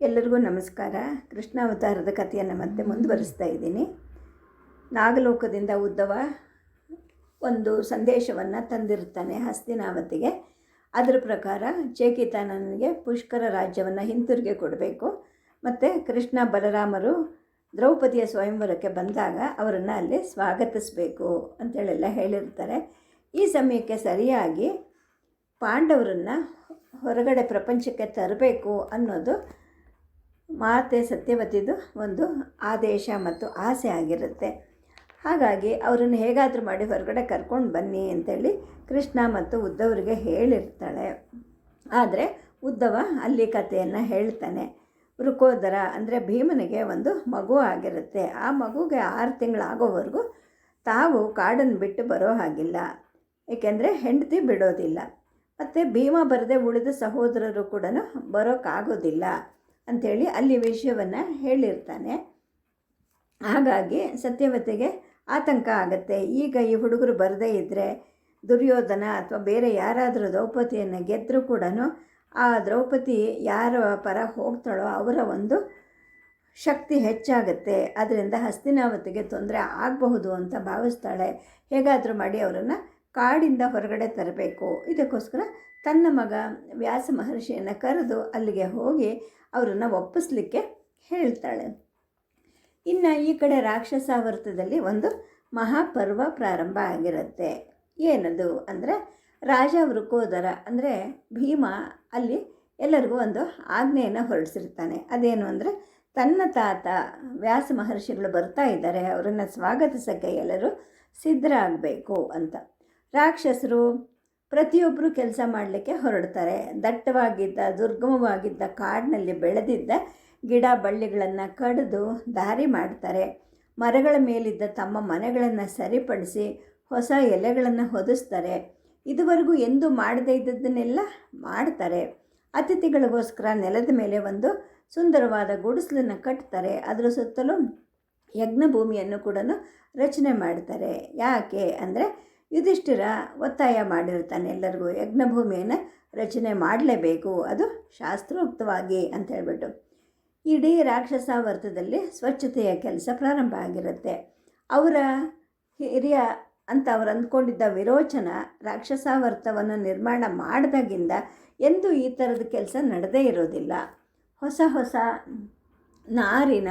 ಎಲ್ಲರಿಗೂ ನಮಸ್ಕಾರ. ಕೃಷ್ಣಾವತಾರದ ಕಥೆಯನ್ನು ಮತ್ತೆ ಮುಂದುವರಿಸ್ತಾ ಇದ್ದೀನಿ. ನಾಗಲೋಕದಿಂದ ಉದ್ದವ ಒಂದು ಸಂದೇಶವನ್ನು ತಂದಿರ್ತಾನೆ ಹಸ್ತಿನಾವತಿಗೆ. ಅದರ ಪ್ರಕಾರ ಚೇಕಿತಾನನಿಗೆ ನನಗೆ ಪುಷ್ಕರ ರಾಜ್ಯವನ್ನು ಹಿಂತಿರುಗಿ ಕೊಡಬೇಕು. ಮತ್ತು ಕೃಷ್ಣ ಬಲರಾಮರು ದ್ರೌಪದಿಯ ಸ್ವಯಂವರಕ್ಕೆ ಬಂದಾಗ ಅವರನ್ನು ಅಲ್ಲಿ ಸ್ವಾಗತಿಸಬೇಕು ಅಂತೇಳೆಲ್ಲ ಹೇಳಿರ್ತಾರೆ. ಈ ಸಮಯಕ್ಕೆ ಸರಿಯಾಗಿ ಪಾಂಡವರನ್ನು ಹೊರಗಡೆ ಪ್ರಪಂಚಕ್ಕೆ ತರಬೇಕು ಅನ್ನೋದು ಮಾತೆ ಸತ್ಯವತಿದು ಒಂದು ಆದೇಶ ಮತ್ತು ಆಸೆ ಆಗಿರುತ್ತೆ. ಹಾಗಾಗಿ ಅವರನ್ನು ಹೇಗಾದರೂ ಮಾಡಿ ಹೊರಗಡೆ ಕರ್ಕೊಂಡು ಬನ್ನಿ ಅಂತೇಳಿ ಕೃಷ್ಣ ಮತ್ತು ಉದ್ದವರಿಗೆ ಹೇಳಿರ್ತಾಳೆ. ಆದರೆ ಉದ್ದವ ಅಲ್ಲಿ ಕಥೆಯನ್ನು ಹೇಳ್ತಾನೆ. ವೃಕೋದರ ಅಂದರೆ ಭೀಮನಿಗೆ ಒಂದು ಮಗು ಆಗಿರುತ್ತೆ. ಆ ಮಗುಗೆ ಆರು ತಿಂಗಳಾಗೋವರೆಗೂ ತಾವು ಕಾಡನ್ನು ಬಿಟ್ಟು ಬರೋ ಹಾಗಿಲ್ಲ. ಏಕೆಂದರೆ ಹೆಂಡತಿ ಬಿಡೋದಿಲ್ಲ. ಮತ್ತು ಭೀಮ ಬರದೆ ಉಳಿದ ಸಹೋದರರು ಕೂಡ ಬರೋಕ್ಕಾಗೋದಿಲ್ಲ ಅಂಥೇಳಿ ಅಲ್ಲಿ ವಿಷಯವನ್ನು ಹೇಳಿರ್ತಾನೆ. ಹಾಗಾಗಿ ಸತ್ಯವತಿಗೆ ಆತಂಕ ಆಗುತ್ತೆ. ಈಗ ಈ ಹುಡುಗರು ಬರದೇ ಇದ್ದರೆ ದುರ್ಯೋಧನ ಅಥವಾ ಬೇರೆ ಯಾರಾದರೂ ದ್ರೌಪದಿಯನ್ನು ಗೆದ್ದರೂ ಕೂಡ ಆ ದ್ರೌಪದಿ ಯಾರ ಪರ ಹೋಗ್ತಾಳೋ ಅವರ ಒಂದು ಶಕ್ತಿ ಹೆಚ್ಚಾಗುತ್ತೆ. ಅದರಿಂದ ಹಸ್ತಿನಾವತಿಗೆ ತೊಂದರೆ ಆಗಬಹುದು ಅಂತ ಭಾವಿಸ್ತಾಳೆ. ಹೇಗಾದರೂ ಮಾಡಿ ಅವರನ್ನು ಕಾಡಿಂದ ಹೊರಗಡೆ ತರಬೇಕು. ಇದಕ್ಕೋಸ್ಕರ ತನ್ನ ಮಗ ವ್ಯಾಸ ಮಹರ್ಷಿಯನ್ನು ಕರೆದು ಅಲ್ಲಿಗೆ ಹೋಗಿ ಅವರನ್ನು ಒಪ್ಪಿಸ್ಲಿಕ್ಕೆ ಹೇಳ್ತಾಳೆ. ಇನ್ನು ಈ ಕಡೆ ರಾಕ್ಷಸಾವರ್ತದಲ್ಲಿ ಒಂದು ಮಹಾಪರ್ವ ಪ್ರಾರಂಭ ಆಗಿರುತ್ತೆ. ಏನದು ಅಂದರೆ ರಾಜ ವೃಕೋದರ ಅಂದರೆ ಭೀಮ ಅಲ್ಲಿ ಎಲ್ಲರಿಗೂ ಒಂದು ಆಜ್ಞೆಯನ್ನು ಹೊರಡಿಸಿರ್ತಾನೆ. ಅದೇನು ಅಂದರೆ ತನ್ನ ತಾತ ವ್ಯಾಸ ಮಹರ್ಷಿಗಳು ಬರ್ತಾ ಇದ್ದಾರೆ, ಅವರನ್ನು ಸ್ವಾಗತಿಸೋಕ್ಕೆ ಎಲ್ಲರೂ ಸಿದ್ಧರಾಗಬೇಕು ಅಂತ. ರಾಕ್ಷಸರು ಪ್ರತಿಯೊಬ್ಬರು ಕೆಲಸ ಮಾಡಲಿಕ್ಕೆ ಹೊರಡ್ತಾರೆ. ದಟ್ಟವಾಗಿದ್ದ, ದುರ್ಗಮವಾಗಿದ್ದ ಕಾಡಿನಲ್ಲಿ ಬೆಳೆದಿದ್ದ ಗಿಡ ಬಳ್ಳಿಗಳನ್ನು ಕಡಿದು ದಾರಿ ಮಾಡ್ತಾರೆ. ಮರಗಳ ಮೇಲಿದ್ದ ತಮ್ಮ ಮನೆಗಳನ್ನು ಸರಿಪಡಿಸಿ ಹೊಸ ಎಲೆಗಳನ್ನು ಹೊದಿಸ್ತಾರೆ. ಇದುವರೆಗೂ ಎಂದೂ ಮಾಡದೇ ಇದ್ದದ್ದನ್ನೆಲ್ಲ ಮಾಡ್ತಾರೆ. ಅತಿಥಿಗಳಿಗೋಸ್ಕರ ನೆಲದ ಮೇಲೆ ಒಂದು ಸುಂದರವಾದ ಗುಡಿಸಲನ್ನು ಕಟ್ತಾರೆ. ಅದರ ಸುತ್ತಲೂ ಯಜ್ಞಭೂಮಿಯನ್ನು ಕೂಡ ರಚನೆ ಮಾಡ್ತಾರೆ. ಯಾಕೆ ಅಂದರೆ ಯುಧಿಷ್ಠಿರ ಒತ್ತಾಯ ಮಾಡಿರ್ತಾನೆ ಎಲ್ಲರಿಗೂ, ಯಜ್ಞಭೂಮಿಯನ್ನು ರಚನೆ ಮಾಡಲೇಬೇಕು, ಅದು ಶಾಸ್ತ್ರೋಕ್ತವಾಗಿ ಅಂತ ಹೇಳ್ಬಿಟ್ಟು. ಇಡೀ ರಾಕ್ಷಸ ವರ್ತದಲ್ಲಿ ಸ್ವಚ್ಛತೆಯ ಕೆಲಸ ಪ್ರಾರಂಭ ಆಗಿರುತ್ತೆ. ಅವರ ಹಿರಿಯ ಅಂತ ಅವ್ರು ಅಂದ್ಕೊಂಡಿದ್ದ ವಿರೋಚನ ರಾಕ್ಷಸಾವರ್ತವನ್ನು ನಿರ್ಮಾಣ ಮಾಡಿದಾಗಿಂದ ಎಂದೂ ಈ ಥರದ ಕೆಲಸ ನಡೆದೇ ಇರೋದಿಲ್ಲ. ಹೊಸ ಹೊಸ ನಾರಿನ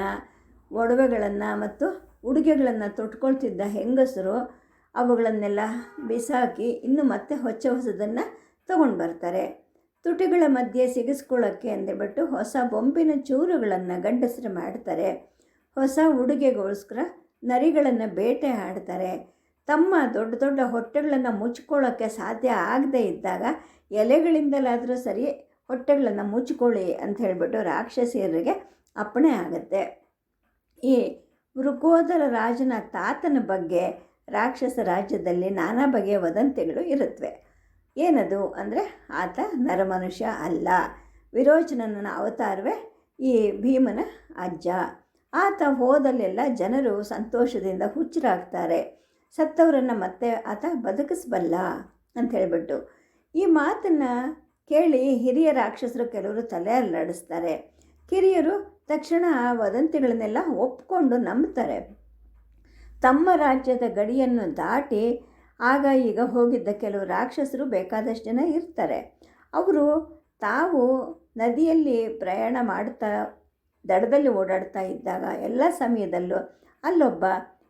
ಒಡವೆಗಳನ್ನು ಮತ್ತು ಉಡುಗೆಗಳನ್ನು ತೊಟ್ಕೊಳ್ತಿದ್ದ ಹೆಂಗಸರು ಅವುಗಳನ್ನೆಲ್ಲ ಬಿಸಾಕಿ ಇನ್ನು ಮತ್ತೆ ಹೊಚ್ಚ ಹೊಸದನ್ನು ತಗೊಂಡು ಬರ್ತಾರೆ. ತುಟಿಗಳ ಮಧ್ಯೆ ಸಿಗಿಸ್ಕೊಳ್ಳೋಕ್ಕೆ ಅಂದೇಬಿಟ್ಟು ಹೊಸ ಬೊಂಬಿನ ಚೂರುಗಳನ್ನು ಗಂಡಸರು ಮಾಡ್ತಾರೆ. ಹೊಸ ಉಡುಗೆಗೋಸ್ಕರ ನರಿಗಳನ್ನು ಬೇಟೆ ಆಡ್ತಾರೆ. ತಮ್ಮ ದೊಡ್ಡ ದೊಡ್ಡ ಹೊಟ್ಟೆಗಳನ್ನು ಮುಚ್ಕೊಳ್ಳೋಕ್ಕೆ ಸಾಧ್ಯ ಆಗದೇ ಇದ್ದಾಗ ಎಲೆಗಳಿಂದಲಾದರೂ ಸರಿ ಹೊಟ್ಟೆಗಳನ್ನು ಮುಚ್ಕೊಳ್ಳಿ ಅಂತ ಹೇಳಿಬಿಟ್ಟು ರಾಕ್ಷಸಿಯರಿಗೆ ಅಪ್ಪಣೆ ಆಗುತ್ತೆ. ಈ ವೃಕೋದರ ರಾಜನ ತಾತನ ಬಗ್ಗೆ ರಾಕ್ಷಸ ರಾಜ್ಯದಲ್ಲಿ ನಾನಾ ಬಗೆಯ ವದಂತಿಗಳು ಇರುತ್ತವೆ ಏನದು ಅಂದರೆ ಆತ ನರಮನುಷ್ಯ ಅಲ್ಲ. ವಿರೋಚನನ ಅವತಾರವೇ ಈ ಭೀಮನ ಅಜ್ಜ. ಆತ ಹೋದಲ್ಲೆಲ್ಲ ಜನರು ಸಂತೋಷದಿಂದ ಹುಚ್ಚರಾಗ್ತಾರೆ. ಸತ್ತವರನ್ನು ಮತ್ತೆ ಆತ ಬದುಕಿಸ್ಬಲ್ಲ ಅಂತ ಹೇಳಿಬಿಟ್ಟು. ಈ ಮಾತನ್ನು ಕೇಳಿ ಹಿರಿಯ ರಾಕ್ಷಸರು ಕೆಲವರು ತಲೆ ಅಲ್ಲಾಡಿಸ್ತಾರೆ ಕಿರಿಯರು ತಕ್ಷಣ ಆ ವದಂತಿಗಳನ್ನೆಲ್ಲ ಒಪ್ಕೊಂಡು ನಂಬ್ತಾರೆ. ತಮ್ಮ ರಾಜ್ಯದ ಗಡಿಯನ್ನು ದಾಟಿ ಆಗ ಈಗ ಹೋಗಿದ್ದ ಕೆಲವು ರಾಕ್ಷಸರು ಬೇಕಾದಷ್ಟು ಜನ ಇರ್ತಾರೆ. ಅವರು ತಾವು ನದಿಯಲ್ಲಿ ಪ್ರಯಾಣ ಮಾಡ್ತಾ ದಡದಲ್ಲಿ ಓಡಾಡ್ತಾ ಇದ್ದಾಗ ಎಲ್ಲ ಸಮಯದಲ್ಲೂ ಅಲ್ಲೊಬ್ಬ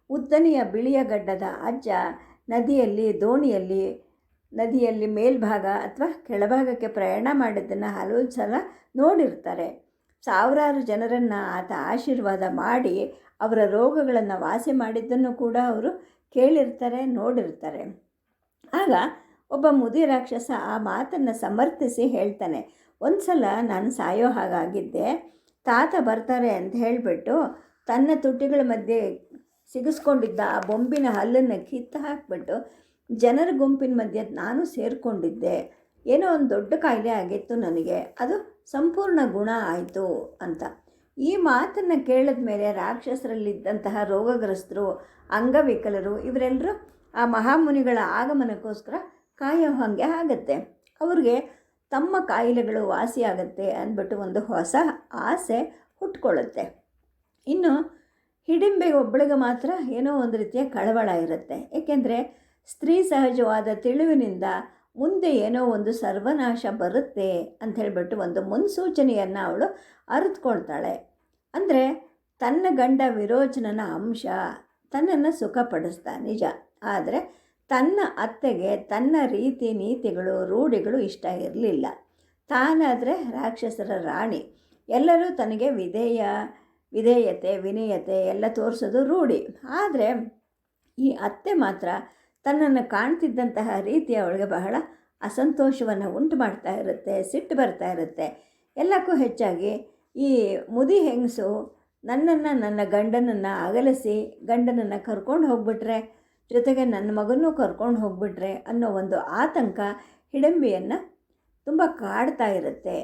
ಉದ್ದನೆಯ ಬಿಳಿಯ ಗಡ್ಡದ ಅಜ್ಜ ನದಿಯಲ್ಲಿ, ದೋಣಿಯಲ್ಲಿ, ನದಿಯಲ್ಲಿ ಮೇಲ್ಭಾಗ ಅಥವಾ ಕೆಳಭಾಗಕ್ಕೆ ಪ್ರಯಾಣ ಮಾಡಿದ್ದನ್ನು ಹಲವು ಸಲ ನೋಡಿರ್ತಾರೆ. ಸಾವಿರಾರು ಜನರನ್ನು ಆತ ಆಶೀರ್ವಾದ ಮಾಡಿ ಅವರ ರೋಗಗಳನ್ನು ವಾಸಿ ಮಾಡಿದ್ದನ್ನು ಕೂಡ ಅವರು ಕೇಳಿರ್ತಾರೆ, ನೋಡಿರ್ತಾರೆ. ಆಗ ಒಬ್ಬ ಮುದಿ ರಾಕ್ಷಸ ಆ ಮಾತನ್ನು ಸಮರ್ಥಿಸಿ ಹೇಳ್ತಾನೆ ಒಂದು ಸಲ ನಾನು ಸಾಯೋ ಹಾಗಾಗಿದ್ದೆ, ತಾತ ಬರ್ತಾರೆ ಅಂತ ಹೇಳಿಬಿಟ್ಟು ತನ್ನ ತುಟಿಗಳ ಮಧ್ಯೆ ಸಿಗಿಸ್ಕೊಂಡಿದ್ದ ಆ ಬೊಂಬಿನ ಹಲ್ಲನ್ನು ಕಿತ್ತು ಹಾಕಿಬಿಟ್ಟು ಜನರ ಗುಂಪಿನ ಮಧ್ಯೆ ನಾನು ಸೇರಿಕೊಂಡಿದ್ದೆ. ಏನೋ ಒಂದು ದೊಡ್ಡ ಕಾಯಿಲೆ ಆಗಿತ್ತು ನನಗೆ, ಅದು ಸಂಪೂರ್ಣ ಗುಣ ಆಯಿತು ಅಂತ. ಈ ಮಾತನ್ನು ಕೇಳಿದ ಮೇಲೆ ರಾಕ್ಷಸರಲ್ಲಿದ್ದಂತಹ ರೋಗಗ್ರಸ್ತರು, ಅಂಗವಿಕಲರು ಇವರೆಲ್ಲರೂ ಆ ಮಹಾಮುನಿಗಳ ಆಗಮನಕ್ಕೋಸ್ಕರ ಕಾಯೋ ಹಾಗೆ ಆಗುತ್ತೆ. ಅವ್ರಿಗೆ ತಮ್ಮ ಕಾಯಿಲೆಗಳು ವಾಸಿಯಾಗುತ್ತೆ ಅಂದ್ಬಿಟ್ಟು ಒಂದು ಹೊಸ ಆಸೆ ಹುಟ್ಕೊಳ್ಳುತ್ತೆ. ಇನ್ನು ಹಿಡಿಂಬೆ ಒಬ್ಬಳಿಗೆ ಮಾತ್ರ ಏನೋ ಒಂದು ರೀತಿಯ ಕಳವಳ ಇರುತ್ತೆ. ಏಕೆಂದರೆ ಸ್ತ್ರೀ ಸಹಜವಾದ ತಿಳಿವಿನಿಂದ ಮುಂದೆ ಏನೋ ಒಂದು ಸರ್ವನಾಶ ಬರುತ್ತೆ ಅಂತ ಹೇಳಿಬಿಟ್ಟು ಒಂದು ಮುನ್ಸೂಚನೆಯನ್ನು ಅವಳು ಅರಿತುಕೊಳ್ತಾಳೆ. ಅಂದರೆ ತನ್ನ ಗಂಡ ವಿರೋಚನನ ಅಂಶ, ತನ್ನನ್ನು ಸುಖಪಡಿಸ್ತಾ ನಿಜ. ಆದರೆ ತನ್ನ ಅತ್ತೆಗೆ ತನ್ನ ರೀತಿ ನೀತಿಗಳು, ರೂಢಿಗಳು ಇಷ್ಟ ಇರಲಿಲ್ಲ. ತಾನಾದರೆ ರಾಕ್ಷಸರ ರಾಣಿ. ಎಲ್ಲರೂ ತನಗೆ ವಿಧೇಯ, ವಿಧೇಯತೆ, ವಿನಯತೆ ಎಲ್ಲ ತೋರಿಸೋದು ರೂಢಿ. ಆದರೆ ಈ ಅತ್ತೆ ಮಾತ್ರ ತನ್ನನ್ನು ಕಾಣ್ತಿದ್ದಂತಹ ರೀತಿ ಅವಳಿಗೆ ಬಹಳ ಅಸಂತೋಷವನ್ನು ಉಂಟು ಮಾಡ್ತಾ ಇರುತ್ತೆ, ಸಿಟ್ಟು ಬರ್ತಾ ಇರುತ್ತೆ. ಎಲ್ಲಕ್ಕೂ ಹೆಚ್ಚಾಗಿ ಈ ಮುದಿ ಹೆಂಗಸು ನನ್ನನ್ನು, ನನ್ನ ಗಂಡನನ್ನು ಅಗಲಿಸಿ ಗಂಡನನ್ನು ಕರ್ಕೊಂಡು ಹೋಗ್ಬಿಟ್ರೆ, ಜೊತೆಗೆ ನನ್ನ ಮಗನೂ ಕರ್ಕೊಂಡು ಹೋಗ್ಬಿಟ್ರೆ ಅನ್ನೋ ಒಂದು ಆತಂಕ ಹಿಡಂಬಿಯನ್ನು ತುಂಬ ಕಾಡ್ತಾ ಇರುತ್ತೆ.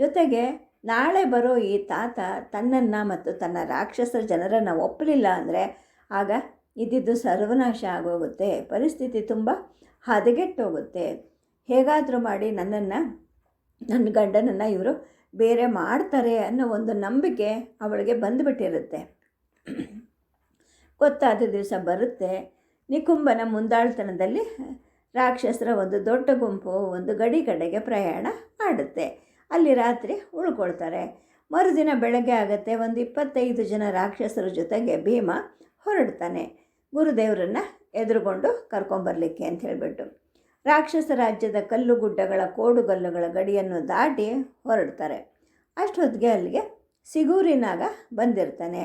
ಜೊತೆಗೆ ನಾಳೆ ಬರೋ ಈ ತಾತ ತನ್ನನ್ನು ಮತ್ತು ತನ್ನ ರಾಕ್ಷಸ ಜನರನ್ನು ಒಪ್ಪಲಿಲ್ಲ ಅಂದರೆ ಆಗ ಇದ್ದಿದ್ದು ಸರ್ವನಾಶ ಆಗೋಗುತ್ತೆ, ಪರಿಸ್ಥಿತಿ ತುಂಬ ಹದಗೆಟ್ಟೋಗುತ್ತೆ. ಹೇಗಾದರೂ ಮಾಡಿ ನನ್ನನ್ನು, ನನ್ನ ಗಂಡನನ್ನು ಇವರು ಬೇರೆ ಮಾಡ್ತಾರೆ ಅನ್ನೋ ಒಂದು ನಂಬಿಕೆ ಅವಳಿಗೆ ಬಂದುಬಿಟ್ಟಿರುತ್ತೆ. ಗೊತ್ತಾದ ದಿವಸ ಬರುತ್ತೆ. ನಿಕುಂಬನ ಮುಂದಾಳ್ತನದಲ್ಲಿ ರಾಕ್ಷಸರ ಒಂದು ದೊಡ್ಡ ಗುಂಪು ಒಂದು ಗಡಿ ಕಡೆಗೆ ಪ್ರಯಾಣ ಮಾಡುತ್ತೆ. ಅಲ್ಲಿ ರಾತ್ರಿ ಉಳ್ಕೊಳ್ತಾರೆ. ಮರುದಿನ ಬೆಳಗ್ಗೆ ಆಗುತ್ತೆ, ಒಂದು ಇಪ್ಪತ್ತೈದು ಜನ ರಾಕ್ಷಸರ ಜೊತೆಗೆ ಭೀಮ ಹೊರಡ್ತಾನೆ. ಗುರುದೇವರನ್ನು ಎದುರುಗೊಂಡು ಕರ್ಕೊಂಬರ್ಲಿಕ್ಕೆ ಅಂತ ಹೇಳಿಬಿಟ್ಟು ರಾಕ್ಷಸ ರಾಜ್ಯದ ಕಲ್ಲು ಗುಡ್ಡಗಳ ಕೋಡುಗಲ್ಲುಗಳ ಗಡಿಯನ್ನು ದಾಟಿ ಹೊರಡ್ತಾರೆ. ಅಷ್ಟೊತ್ತಿಗೆ ಅಲ್ಲಿಗೆ ಸಿಗೂರಿನಾಗ ಬಂದಿರ್ತಾನೆ.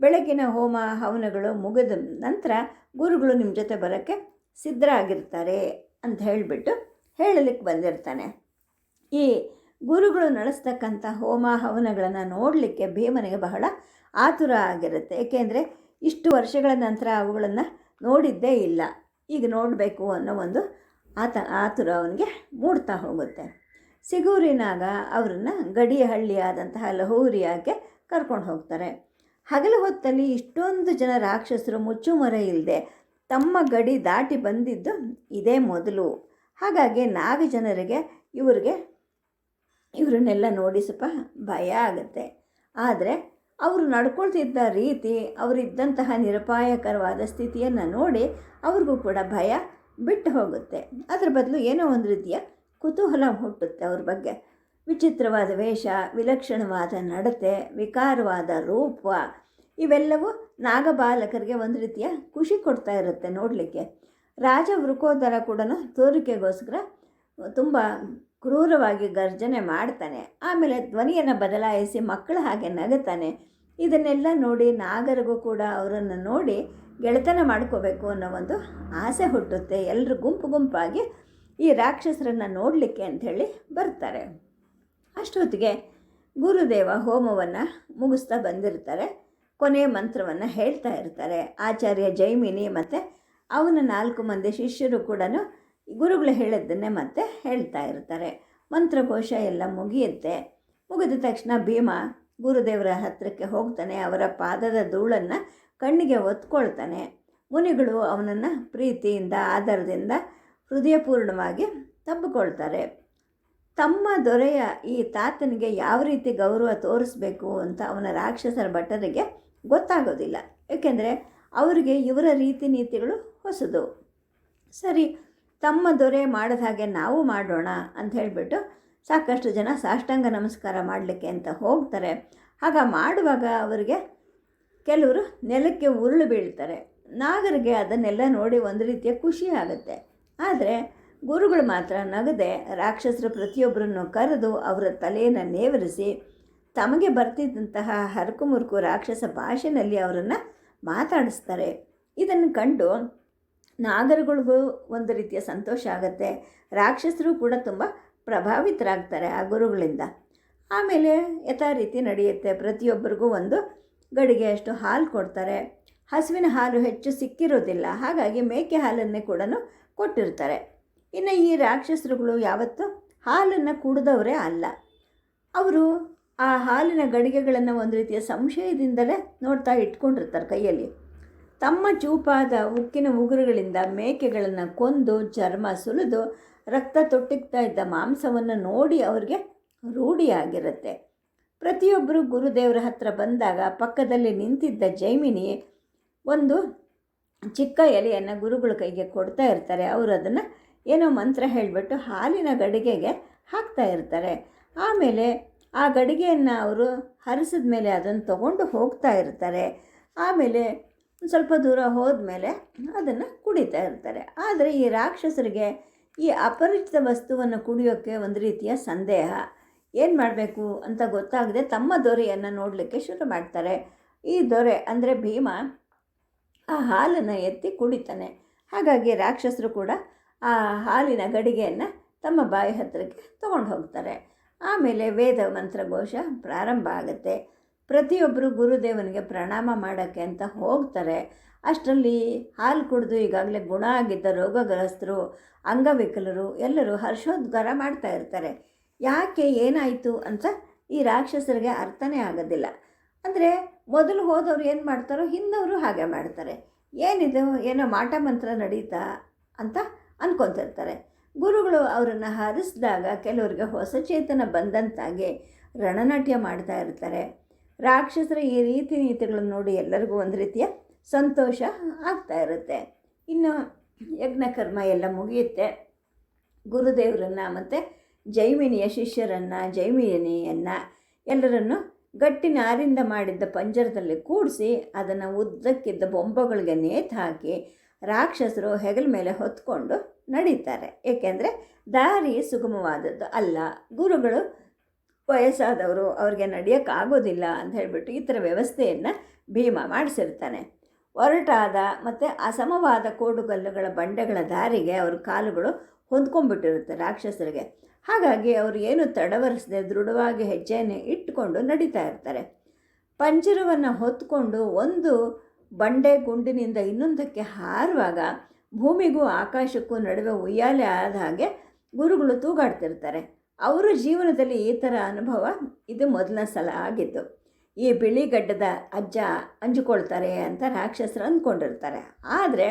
ಬೆಳಗಿನ ಹೋಮ ಹವನಗಳು ಮುಗಿದ ನಂತರ ಗುರುಗಳು ನಿಮ್ಮ ಜೊತೆ ಬರೋಕ್ಕೆ ಸಿದ್ಧರಾಗಿರ್ತಾರೆ ಅಂತ ಹೇಳಿಬಿಟ್ಟು ಹೇಳಲಿಕ್ಕೆ ಬಂದಿರ್ತಾನೆ. ಈ ಗುರುಗಳು ನಡೆಸ್ತಕ್ಕಂಥ ಹೋಮ ಹವನಗಳನ್ನು ನೋಡಲಿಕ್ಕೆ ಭೀಮನಿಗೆ ಬಹಳ ಆತುರ ಆಗಿರುತ್ತೆ. ಏಕೆಂದರೆ ಇಷ್ಟು ವರ್ಷಗಳ ನಂತರ ಅವುಗಳನ್ನು ನೋಡಿದ್ದೇ ಇಲ್ಲ. ಈಗ ನೋಡಬೇಕು ಅನ್ನೋ ಒಂದು ಆತ, ಆತುರ ಅವನಿಗೆ ಮೂಡ್ತಾ ಹೋಗುತ್ತೆ. ಸಿಗೂರಿನಾಗ ಅವರನ್ನು ಗಡಿಯ ಹಳ್ಳಿಯಾದಂತಹ ಲಹೂರಿಯಾಗೆ ಕರ್ಕೊಂಡು ಹೋಗ್ತಾರೆ. ಹಗಲು ಹೊತ್ತಲ್ಲಿ ಇಷ್ಟೊಂದು ಜನ ರಾಕ್ಷಸರು ಮುಚ್ಚುಮರ ಇಲ್ಲದೆ ತಮ್ಮ ಗಡಿ ದಾಟಿ ಬಂದಿದ್ದು ಇದೇ ಮೊದಲು. ಹಾಗಾಗಿ ನಾಗ ಜನರಿಗೆ ಇವರಿಗೆ, ಇವರನ್ನೆಲ್ಲ ನೋಡಿ ಸ್ವಲ್ಪ ಭಯ ಆಗುತ್ತೆ. ಆದರೆ ಅವರು ನಡ್ಕೊಳ್ತಿದ್ದ ರೀತಿ ಅವರಿದ್ದಂತಹ ನಿರಪಾಯಕರವಾದ ಸ್ಥಿತಿಯನ್ನು ನೋಡಿ ಅವ್ರಿಗೂ ಕೂಡ ಭಯ ಬಿಟ್ಟು ಹೋಗುತ್ತೆ. ಅದರ ಬದಲು ಏನೋ ಒಂದು ರೀತಿಯ ಕುತೂಹಲ ಹುಟ್ಟುತ್ತೆ ಅವ್ರ ಬಗ್ಗೆ. ವಿಚಿತ್ರವಾದ ವೇಷ, ವಿಲಕ್ಷಣವಾದ ನಡತೆ, ವಿಕಾರವಾದ ರೂಪ, ಇವೆಲ್ಲವೂ ನಾಗಬಾಲಕರಿಗೆ ಒಂದು ರೀತಿಯ ಖುಷಿ ಕೊಡ್ತಾ ಇರುತ್ತೆ ನೋಡಲಿಕ್ಕೆ. ರಾಜ ವೃಕೋದರ ಕೂಡ ತೋರಿಕೆಗೋಸ್ಕರ ತುಂಬ ಕ್ರೂರವಾಗಿ ಗರ್ಜನೆ ಮಾಡ್ತಾನೆ. ಆಮೇಲೆ ಧ್ವನಿಯನ್ನು ಬದಲಾಯಿಸಿ ಮಕ್ಕಳ ಹಾಗೆ ನಗುತ್ತಾನೆ. ಇದನ್ನೆಲ್ಲ ನೋಡಿ ನಾಗರಿಗೂ ಕೂಡ ಅವರನ್ನು ನೋಡಿ ಗೆಳೆತನ ಮಾಡ್ಕೋಬೇಕು ಅನ್ನೋ ಒಂದು ಆಸೆ ಹುಟ್ಟುತ್ತೆ. ಎಲ್ಲರೂ ಗುಂಪು ಗುಂಪಾಗಿ ಈ ರಾಕ್ಷಸರನ್ನು ನೋಡಲಿಕ್ಕೆ ಅಂಥೇಳಿ ಬರ್ತಾರೆ. ಅಷ್ಟೊತ್ತಿಗೆ ಗುರುದೇವ ಹೋಮವನ್ನು ಮುಗಿಸ್ತಾ ಬಂದಿರ್ತಾರೆ. ಕೊನೆಯ ಮಂತ್ರವನ್ನು ಹೇಳ್ತಾ ಇರ್ತಾರೆ. ಆಚಾರ್ಯ ಜೈಮಿನಿ ಮತ್ತು ಅವನ ನಾಲ್ಕು ಮಂದಿ ಶಿಷ್ಯರು ಕೂಡ ಗುರುಗಳು ಹೇಳಿದ್ದನ್ನೇ ಮತ್ತೆ ಹೇಳ್ತಾ ಇರ್ತಾರೆ. ಮಂತ್ರಕೋಶ ಎಲ್ಲ ಮುಗಿಯುತ್ತೆ. ಮುಗಿದ ತಕ್ಷಣ ಭೀಮ ಗುರುದೇವರ ಹತ್ತಿರಕ್ಕೆ ಹೋಗ್ತಾನೆ. ಅವರ ಪಾದದ ಧೂಳನ್ನು ಕಣ್ಣಿಗೆ ಒತ್ಕೊಳ್ತಾನೆ ಮುನಿಗಳು ಅವನನ್ನು ಪ್ರೀತಿಯಿಂದ ಆಧಾರದಿಂದ ಹೃದಯಪೂರ್ಣವಾಗಿ ತಬ್ಬಿಕೊಳ್ತಾರೆ. ತಮ್ಮ ದೊರೆಯ ಈ ತಾತನಿಗೆ ಯಾವ ರೀತಿ ಗೌರವ ತೋರಿಸ್ಬೇಕು ಅಂತ ಅವನ ರಾಕ್ಷಸರ ಭಟ್ಟರಿಗೆ ಗೊತ್ತಾಗೋದಿಲ್ಲ. ಏಕೆಂದರೆ ಅವರಿಗೆ ಇವರ ರೀತಿ ನೀತಿಗಳು ಹೊಸದು. ಸರಿ ತಮ್ಮ ದೊರೆ ಮಾಡಿದ ಹಾಗೆ ನಾವು ಮಾಡೋಣ ಅಂತ ಹೇಳಿಬಿಟ್ಟು ಸಾಕಷ್ಟು ಜನ ಸಾಷ್ಟಾಂಗ ನಮಸ್ಕಾರ ಮಾಡಲಿಕ್ಕೆ ಅಂತ ಹೋಗ್ತಾರೆ. ಆಗ ಮಾಡುವಾಗ ಅವರಿಗೆ ಕೆಲವರು ನೆಲಕ್ಕೆ ಉರುಳು ಬೀಳ್ತಾರೆ. ನಾಗರಿಗೆ ಅದನ್ನೆಲ್ಲ ನೋಡಿ ಒಂದು ರೀತಿಯ ಖುಷಿ ಆಗುತ್ತೆ. ಆದರೆ ಗುರುಗಳು ಮಾತ್ರ ನಗದೆ ರಾಕ್ಷಸರು ಪ್ರತಿಯೊಬ್ಬರನ್ನು ಕರೆದು ಅವರ ತಲೆಯನ್ನು ನೇವರಿಸಿ ತಮಗೆ ಬರ್ತಿದ್ದಂತಹ ಹರಕು ಮುರುಕು ರಾಕ್ಷಸ ಭಾಷೆಯಲ್ಲಿ ಅವರನ್ನು ಮಾತಾಡಿಸ್ತಾರೆ. ಇದನ್ನು ಕಂಡು ನಾಗರುಗಳಿಗೂ ಒಂದು ರೀತಿಯ ಸಂತೋಷ ಆಗುತ್ತೆ. ರಾಕ್ಷಸರು ಕೂಡ ತುಂಬ ಪ್ರಭಾವಿತರಾಗ್ತಾರೆ ಆ ಗುರುಗಳಿಂದ. ಆಮೇಲೆ ಯಥಾ ರೀತಿ ನಡೆಯುತ್ತೆ. ಪ್ರತಿಯೊಬ್ಬರಿಗೂ ಒಂದು ಗಡಿಗೆಯಷ್ಟು ಹಾಲು ಕೊಡ್ತಾರೆ. ಹಸುವಿನ ಹಾಲು ಹೆಚ್ಚು ಸಿಕ್ಕಿರೋದಿಲ್ಲ. ಹಾಗಾಗಿ ಮೇಕೆ ಹಾಲನ್ನೇ ಕೂಡ ಕೊಟ್ಟಿರ್ತಾರೆ. ಇನ್ನು ಈ ರಾಕ್ಷಸರುಗಳು ಯಾವತ್ತೂ ಹಾಲನ್ನು ಕುಡಿದವರೇ ಅಲ್ಲ. ಅವರು ಆ ಹಾಲಿನ ಗಡಿಗೆಗಳನ್ನು ಒಂದು ರೀತಿಯ ಸಂಶಯದಿಂದಲೇ ನೋಡ್ತಾ ಇಟ್ಕೊಂಡಿರ್ತಾರೆ ಕೈಯಲ್ಲಿ. ತಮ್ಮ ಚೂಪಾದ ಉಕ್ಕಿನ ಉಗುರುಗಳಿಂದ ಮೇಕೆಗಳನ್ನು ಕೊಂದು, ಚರ್ಮ ಸುಲಿದು, ರಕ್ತ ತೊಟ್ಟಿಗ್ತಾ ಇದ್ದ ಮಾಂಸವನ್ನು ನೋಡಿ ಅವರಿಗೆ ರೂಢಿಯಾಗಿರುತ್ತೆ. ಪ್ರತಿಯೊಬ್ಬರು ಗುರುದೇವರ ಹತ್ರ ಬಂದಾಗ ಪಕ್ಕದಲ್ಲಿ ನಿಂತಿದ್ದ ಜೈಮಿನಿ ಒಂದು ಚಿಕ್ಕ ಎಲೆಯನ್ನು ಗುರುಗಳ ಕೈಗೆ ಕೊಡ್ತಾ ಇರ್ತಾರೆ. ಅವರು ಅದನ್ನು ಏನೋ ಮಂತ್ರ ಹೇಳಿಬಿಟ್ಟು ಹಾಲಿನ ಗಡಿಗೆಗೆ ಹಾಕ್ತಾ ಇರ್ತಾರೆ. ಆಮೇಲೆ ಆ ಗಡಿಗೆಯನ್ನು ಅವರು ಹರಿಸಿದ ಮೇಲೆ ಅದನ್ನು ತಗೊಂಡು ಹೋಗ್ತಾ ಇರ್ತಾರೆ. ಆಮೇಲೆ ಸ್ವಲ್ಪ ದೂರ ಹೋದ್ಮೇಲೆ ಅದನ್ನು ಕುಡಿತಾ ಇರ್ತಾರೆ. ಆದರೆ ಈ ರಾಕ್ಷಸರಿಗೆ ಈ ಅಪರಿಚಿತ ವಸ್ತುವನ್ನು ಕುಡಿಯೋಕ್ಕೆ ಒಂದು ರೀತಿಯ ಸಂದೇಹ. ಏನು ಮಾಡಬೇಕು ಅಂತ ಗೊತ್ತಾಗದೆ ತಮ್ಮ ದೊರೆಯನ್ನು ನೋಡಲಿಕ್ಕೆ ಶುರು ಮಾಡ್ತಾರೆ. ಈ ದೊರೆ ಅಂದರೆ ಭೀಮ ಆ ಹಾಲನ್ನು ಎತ್ತಿ ಕುಡಿತಾನೆ. ಹಾಗಾಗಿ ರಾಕ್ಷಸರು ಕೂಡ ಆ ಹಾಲಿನ ಗಡಿಗೆಯನ್ನು ತಮ್ಮ ಬಾಯಿ ಹತ್ತಿರಕ್ಕೆ ತೊಗೊಂಡು ಹೋಗ್ತಾರೆ. ಆಮೇಲೆ ವೇದ ಮಂತ್ರ ಘೋಷ ಪ್ರಾರಂಭ ಆಗುತ್ತೆ. ಪ್ರತಿಯೊಬ್ಬರು ಗುರುದೇವನಿಗೆ ಪ್ರಣಾಮ ಮಾಡೋಕ್ಕೆ ಅಂತ ಹೋಗ್ತಾರೆ. ಅಷ್ಟರಲ್ಲಿ ಹಾಲು ಕುಡಿದು ಈಗಾಗಲೇ ಗುಣ ಆಗಿದ್ದ ರೋಗಗ್ರಸ್ತರು, ಅಂಗವಿಕಲರು ಎಲ್ಲರೂ ಹರ್ಷೋದ್ಗಾರ ಮಾಡ್ತಾ ಇರ್ತಾರೆ. ಯಾಕೆ ಏನಾಯಿತು ಅಂತ ಈ ರಾಕ್ಷಸರಿಗೆ ಅರ್ಥನೇ ಆಗೋದಿಲ್ಲ. ಅಂದರೆ ಮೊದಲು ಹೋದವರು ಏನು ಮಾಡ್ತಾರೋ ಹಿಂದವರು ಹಾಗೆ ಮಾಡ್ತಾರೆ. ಏನಿದು, ಏನೋ ಮಾಟ ಮಂತ್ರ ನಡೀತಾ ಅಂತ ಅಂದ್ಕೊತಿರ್ತಾರೆ ಗುರುಗಳು ಅವರನ್ನು ಹರಿಸಿದಾಗ ಕೆಲವರಿಗೆ ಹೊಸ ಚೇತನ ಬಂದಂತಾಗಿ ರಣನಾಟ್ಯ ಮಾಡ್ತಾ ಇರ್ತಾರೆ. ರಾಕ್ಷಸರ ಈ ರೀತಿ ನೀತಿಗಳನ್ನು ನೋಡಿ ಎಲ್ಲರಿಗೂ ಒಂದು ರೀತಿಯ ಸಂತೋಷ ಆಗ್ತಾ ಇರುತ್ತೆ. ಇನ್ನು ಯಜ್ಞಕರ್ಮ ಎಲ್ಲ ಮುಗಿಯುತ್ತೆ. ಗುರುದೇವರನ್ನು ಮತ್ತು ಜೈಮಿನಿಯ ಶಿಷ್ಯರನ್ನು, ಜೈಮಿನಿಯನ್ನು ಎಲ್ಲರನ್ನು ಗಟ್ಟಿ ನಾರಿಂದ ಮಾಡಿದ್ದ ಪಂಜರದಲ್ಲಿ ಕೂಡಿಸಿ ಅದನ್ನು ಉದ್ದಕ್ಕಿದ್ದ ಬೊಂಬಗಳಿಗೆ ನೇತು ಹಾಕಿ ರಾಕ್ಷಸರು ಹೆಗಲ ಮೇಲೆ ಹೊತ್ಕೊಂಡು ನಡೀತಾರೆ. ಏಕೆಂದರೆ ದಾರಿ ಸುಗಮವಾದದ್ದು ಅಲ್ಲ. ಗುರುಗಳು ವಯಸ್ಸಾದವರು ಅವ್ರಿಗೆ ನಡೆಯೋಕ್ಕಾಗೋದಿಲ್ಲ ಅಂತ ಹೇಳಿಬಿಟ್ಟು ಈ ಥರ ವ್ಯವಸ್ಥೆಯನ್ನು ಭೀಮ ಮಾಡಿಸಿರ್ತಾನೆ. ಒರಟಾದ ಮತ್ತು ಅಸಮವಾದ ಕೋಡುಗಲ್ಲುಗಳ ಬಂಡೆಗಳ ದಾರಿಗೆ ಅವ್ರ ಕಾಲುಗಳು ಹೊಂದ್ಕೊಂಡ್ಬಿಟ್ಟಿರುತ್ತೆ ರಾಕ್ಷಸರಿಗೆ. ಹಾಗಾಗಿ ಅವರು ಏನು ತಡವರಿಸದೆ ದೃಢವಾಗಿ ಹೆಜ್ಜೆಯನ್ನು ಇಟ್ಟುಕೊಂಡು ನಡೀತಾ ಇರ್ತಾರೆ. ಪಂಜರವನ್ನು ಹೊತ್ಕೊಂಡು ಒಂದು ಬಂಡೆ ಗುಂಡಿನಿಂದ ಇನ್ನೊಂದಕ್ಕೆ ಹಾರುವಾಗ ಭೂಮಿಗೂ ಆಕಾಶಕ್ಕೂ ನಡುವೆ ಉಯ್ಯಾಲೆ ಆದ ಹಾಗೆ ಗುರುಗಳು ತೂಗಾಡ್ತಿರ್ತಾರೆ. ಅವರ ಜೀವನದಲ್ಲಿ ಈ ಥರ ಅನುಭವ ಇದು ಮೊದಲನೇ ಸಲ ಆಗಿತ್ತು ಈ ಬಿಳಿ ಗಡ್ಡದ ಅಜ್ಜ ಹಂಚಿಕೊಳ್ತಾರೆ ಅಂತ ರಾಕ್ಷಸರು ಅಂದ್ಕೊಂಡಿರ್ತಾರೆ. ಆದರೆ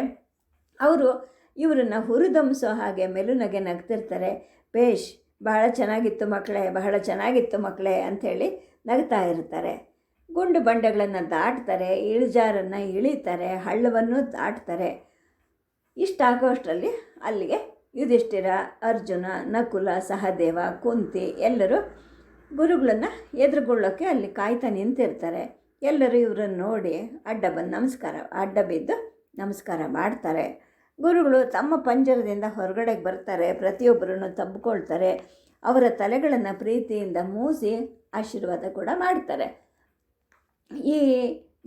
ಅವರು ಇವರನ್ನು ಹುರಿದಂಸೋ ಹಾಗೆ ಮೆಲುನಗೆ ನಗ್ತಿರ್ತಾರೆ. ಬೇಷ್, ಬಹಳ ಚೆನ್ನಾಗಿತ್ತು ಮಕ್ಕಳೇ, ಬಹಳ ಚೆನ್ನಾಗಿತ್ತು ಮಕ್ಕಳೇ ಅಂಥೇಳಿ ನಗ್ತಾ ಇರ್ತಾರೆ. ಗುಂಡು ಬಂಡೆಗಳನ್ನು ದಾಟ್ತಾರೆ, ಇಳಿಜಾರನ್ನು ಇಳಿತಾರೆ, ಹಳ್ಳವನ್ನು ದಾಟ್ತಾರೆ. ಇಷ್ಟಾಗೋಷ್ಟರಲ್ಲಿ ಅಲ್ಲಿಗೆ ಯುಧಿಷ್ಠಿರ, ಅರ್ಜುನ, ನಕುಲ, ಸಹದೇವ, ಕುಂತಿ ಎಲ್ಲರೂ ಗುರುಗಳನ್ನು ಎದುರುಗೊಳ್ಳೋಕ್ಕೆ ಅಲ್ಲಿ ಕಾಯ್ತಾ ನಿಂತಿರ್ತಾರೆ. ಎಲ್ಲರೂ ಇವರನ್ನು ನೋಡಿ ಅಡ್ಡ ಬಂದು ನಮಸ್ಕಾರ, ಅಡ್ಡ ಬಿದ್ದು ನಮಸ್ಕಾರ ಮಾಡ್ತಾರೆ. ಗುರುಗಳು ತಮ್ಮ ಪಂಜರದಿಂದ ಹೊರಗಡೆಗೆ ಬರ್ತಾರೆ, ಪ್ರತಿಯೊಬ್ಬರನ್ನು ತಬ್ಕೊಳ್ತಾರೆ. ಅವರ ತಲೆಗಳನ್ನು ಪ್ರೀತಿಯಿಂದ ಮೂಸಿ ಆಶೀರ್ವಾದ ಕೂಡ ಮಾಡ್ತಾರೆ. ಈ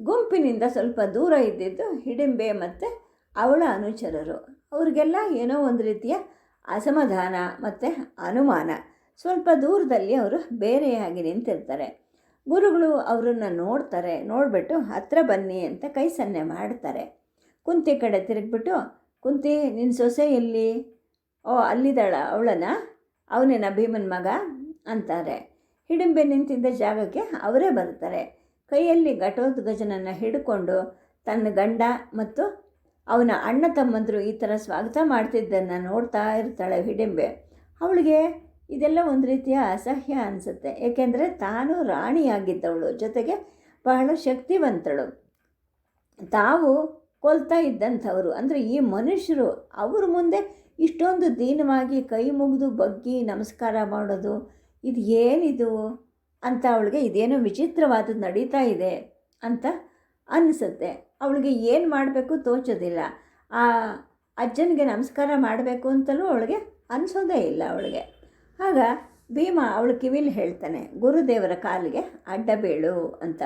ಗುಂಪಿನಿಂದ ಸ್ವಲ್ಪ ದೂರ ಇದ್ದಿದ್ದು ಹಿಡಿಂಬೆ ಮತ್ತು ಅವಳ ಅನುಚರರು. ಅವ್ರಿಗೆಲ್ಲ ಏನೋ ಒಂದು ರೀತಿಯ ಅಸಮಾಧಾನ ಮತ್ತು ಅನುಮಾನ. ಸ್ವಲ್ಪ ದೂರದಲ್ಲಿ ಅವರು ಬೇರೆಯಾಗಿ ನಿಂತಿರ್ತಾರೆ. ಗುರುಗಳು ಅವರನ್ನು ನೋಡ್ತಾರೆ, ನೋಡಿಬಿಟ್ಟು ಹತ್ರ ಬನ್ನಿ ಅಂತ ಕೈ ಸನ್ನೆ ಮಾಡ್ತಾರೆ. ಕುಂತಿ ಕಡೆ ತಿರುಗಿಬಿಟ್ಟು, ಕುಂತಿ ನಿನ್ನ ಸೊಸೆ ಎಲ್ಲಿ? ಓ, ಅಲ್ಲಿದ್ದಾಳ ಅವಳನ ಅವನೇನ, ಭೀಮನ ಮಗ? ಅಂತಾರೆ. ಹಿಡಿಂಬೆ ನಿಂತಿದ್ದ ಜಾಗಕ್ಕೆ ಅವರೇ ಬರ್ತಾರೆ ಕೈಯಲ್ಲಿ ಘಟೋದ್ಗಜನನ್ನು ಹಿಡ್ಕೊಂಡು ತನ್ನ ಗಂಡ ಮತ್ತು ಅವನ ಅಣ್ಣ ತಮ್ಮಂದರು ಈ ಥರ ಸ್ವಾಗತ ಮಾಡ್ತಿದ್ದನ್ನು ನೋಡ್ತಾ ಇರ್ತಾಳೆ ಹಿಡಿಂಬೆ. ಅವಳಿಗೆ ಇದೆಲ್ಲ ಒಂದು ರೀತಿಯ ಅಸಹ್ಯ ಅನಿಸುತ್ತೆ. ಏಕೆಂದರೆ ತಾನು ರಾಣಿಯಾಗಿದ್ದವಳು, ಜೊತೆಗೆ ಬಹಳ ಶಕ್ತಿವಂತಳು. ತಾವು ಕೊಲ್ತಾ ಇದ್ದಂಥವರು, ಅಂದರೆ ಈ ಮನುಷ್ಯರು ಅವ್ರ ಮುಂದೆ ಇಷ್ಟೊಂದು ದೀನವಾಗಿ ಕೈ ಮುಗಿದು ಬಗ್ಗಿ ನಮಸ್ಕಾರ ಮಾಡೋದು, ಇದು ಏನಿದು ಅಂತ ಅವಳಿಗೆ ಇದೇನೋ ವಿಚಿತ್ರವಾದದ್ದು ನಡೀತಾ ಇದೆ ಅಂತ ಅನಿಸುತ್ತೆ. ಅವಳಿಗೆ ಏನು ಮಾಡಬೇಕು ತೋಚೋದಿಲ್ಲ. ಆ ಅಜ್ಜನಿಗೆ ನಮಸ್ಕಾರ ಮಾಡಬೇಕು ಅಂತಲೂ ಅವಳಿಗೆ ಅನಿಸೋದೇ ಇಲ್ಲ ಅವಳಿಗೆ. ಆಗ ಭೀಮ ಅವಳು ಕಿವಿಲಿ ಹೇಳ್ತಾನೆ, ಗುರುದೇವರ ಕಾಲಿಗೆ ಅಡ್ಡ ಬೀಳು ಅಂತ.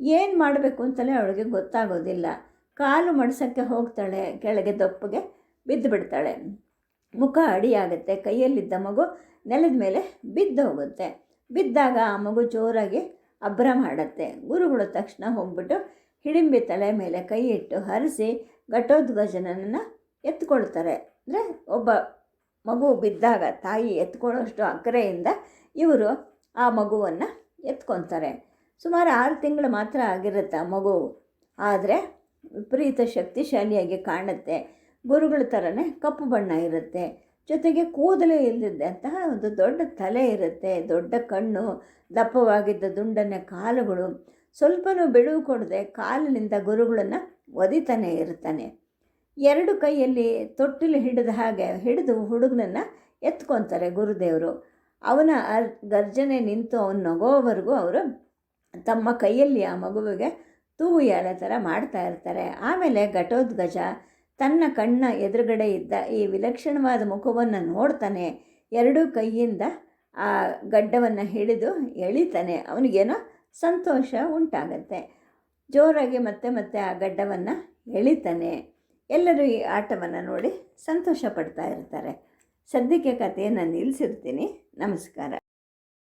ಏನು ಮಾಡಬೇಕು ಅಂತಲೇ ಅವಳಿಗೆ ಗೊತ್ತಾಗೋದಿಲ್ಲ. ಕಾಲು ಮಡ್ಸೋಕ್ಕೆ ಹೋಗ್ತಾಳೆ, ಕೆಳಗೆ ದಪ್ಪಗೆ ಬಿದ್ದು ಬಿಡ್ತಾಳೆ. ಮುಖ ಅಡಿಯಾಗುತ್ತೆ, ಕೈಯಲ್ಲಿದ್ದ ಮಗು ನೆಲದ ಮೇಲೆ ಬಿದ್ದು ಹೋಗುತ್ತೆ. ಬಿದ್ದಾಗ ಆ ಮಗು ಜೋರಾಗಿ ಅಭ್ರ ಮಾಡುತ್ತೆ. ಗುರುಗಳು ತಕ್ಷಣ ಹೋಗ್ಬಿಟ್ಟು ಹಿಡಿಂಬಿ ತಲೆ ಮೇಲೆ ಕೈ ಇಟ್ಟು ಹರಿಸಿ ಘಟೋದ್ಗಜನನ್ನು ಎತ್ಕೊಳ್ತಾರೆ. ಅಂದರೆ ಒಬ್ಬ ಮಗು ಬಿದ್ದಾಗ ತಾಯಿ ಎತ್ಕೊಳ್ಳೋಷ್ಟು ಅಕ್ಕರೆಯಿಂದ ಇವರು ಆ ಮಗುವನ್ನು ಎತ್ಕೊತಾರೆ. ಸುಮಾರು ಆರು ತಿಂಗಳು ಮಾತ್ರ ಆಗಿರುತ್ತೆ ಆ ಮಗು. ಆದರೆ ವಿಪರೀತ ಶಕ್ತಿಶಾಲಿಯಾಗಿ ಕಾಣುತ್ತೆ. ಗುರುಗಳ ಥರನೇ ಕಪ್ಪು ಬಣ್ಣ ಇರುತ್ತೆ. ಜೊತೆಗೆ ಕೂದಲೇ ಇಲ್ಲದಂತಹ ಒಂದು ದೊಡ್ಡ ತಲೆ ಇರುತ್ತೆ. ದೊಡ್ಡ ಕಣ್ಣು, ದಪ್ಪವಾಗಿದ್ದ ದುಂಡನೆ ಕಾಲುಗಳು. ಸ್ವಲ್ಪನೂ ಬಿಡುವು ಕೊಡದೆ ಕಾಲಿನಿಂದ ಗುರುಗಳನ್ನು ಒದಿತಾನೆ ಇರ್ತಾನೆ. ಎರಡು ಕೈಯಲ್ಲಿ ತೊಟ್ಟಿಲು ಹಿಡಿದ ಹಾಗೆ ಹಿಡಿದು ಹುಡುಗನನ್ನು ಎತ್ಕೊತಾರೆ ಗುರುದೇವರು. ಅವನ ಅರ್ ಗರ್ಜನೆ ನಿಂತು ಅವನು ನಗೋವರೆಗೂ ಅವರು ತಮ್ಮ ಕೈಯಲ್ಲಿ ಆ ಮಗುವಿಗೆ ತೂವು ಎಳೆ ಥರ ಮಾಡ್ತಾ ಇರ್ತಾರೆ. ಆಮೇಲೆ ಘಟೋದ್ಗಜ ತನ್ನ ಕಣ್ಣ ಎದುರುಗಡೆ ಇದ್ದ ಈ ವಿಲಕ್ಷಣವಾದ ಮುಖವನ್ನು ನೋಡ್ತಾನೆ. ಎರಡೂ ಕೈಯಿಂದ ಆ ಗಡ್ಡವನ್ನು ಹಿಡಿದು ಎಳಿತಾನೆ. ಅವನಿಗೇನೋ ಸಂತೋಷ ಉಂಟಾಗತ್ತೆ. ಜೋರಾಗಿ ಮತ್ತೆ ಮತ್ತೆ ಆ ಗಡ್ಡವನ್ನು ಎಳಿತಾನೆ. ಎಲ್ಲರೂ ಈ ಆಟವನ್ನು ನೋಡಿ ಸಂತೋಷ ಪಡ್ತಾ ಇರ್ತಾರೆ. ಸದ್ಯಕ್ಕೆ ಕಥೆಯನ್ನು ನಿಲ್ಲಿಸಿರ್ತೀನಿ ನಮಸ್ಕಾರ.